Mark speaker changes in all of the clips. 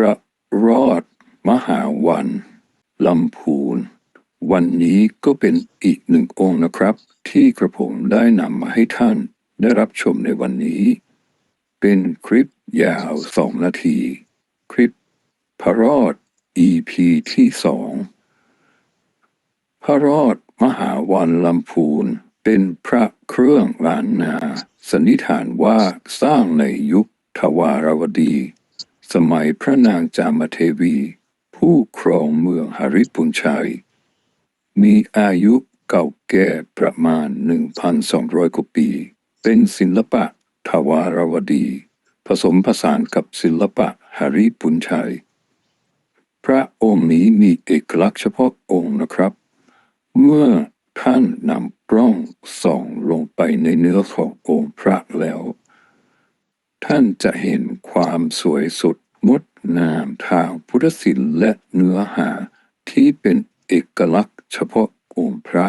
Speaker 1: ระรอด มหาวันลำพูน วันนี้ก็เป็นอีกหนึ่งองค์นะครับ ที่กระผมได้นำมาให้ท่านได้รับชมในวันนี้ เป็นคลิปยาวสองนาที คลิปพระรอด EP ที่สองพระรอดมหาวันลำพูนเป็นพระเครื่องล้านนา สันนิษฐานว่าสร้างในยุคทวารวดี สมัยพระนางจามเทวี ผู้ครองเมืองหริปุญชัย มีอายุเก่าแก่ประมาณ 1,200 กว่าปี เป็นศิลปะทวารวดี ผสมผสานกับศิลปะหริปุญชัย พระองค์นี้มีเอกลักษณ์เฉพาะองค์นะครับ เมื่อท่านนำกล้องส่องลงไปในเนื้อขององค์พระแล้ว ท่านจะเห็นความสวยสด งดงามทางพุทธศิลป์และเนื้อหาที่เป็นเอกลักษณ์เฉพาะองค์พระ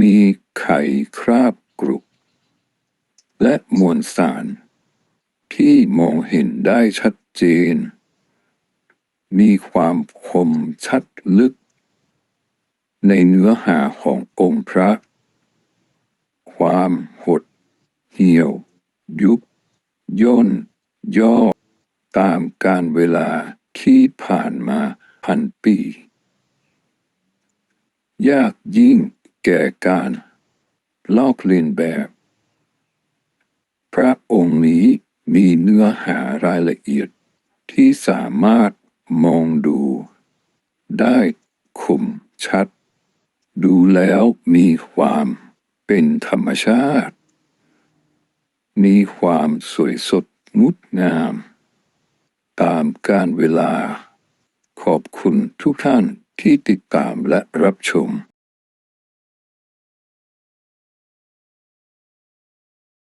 Speaker 1: มีไข่คราบกรุบและมวลสารที่มองเห็นได้ชัดเจน มีความคมชัดลึก ในเนื้อหาขององค์พระ ความหดเหี่ยว ยุบ ย่น ย่อ ตามการเวลาที่ผ่านมาพันปี ยากยิ่งแก่การลอกเลียนแบบ พระองค์นี้มีเนื้อหารายละเอียดที่สามารถมองดู ได้คมชัด ดูแล้วมีความเป็นธรรมชาติ มีความสวยสดงดงามตาม การเวลา ขอบคุณทุกท่านที่ติดตามและรับชม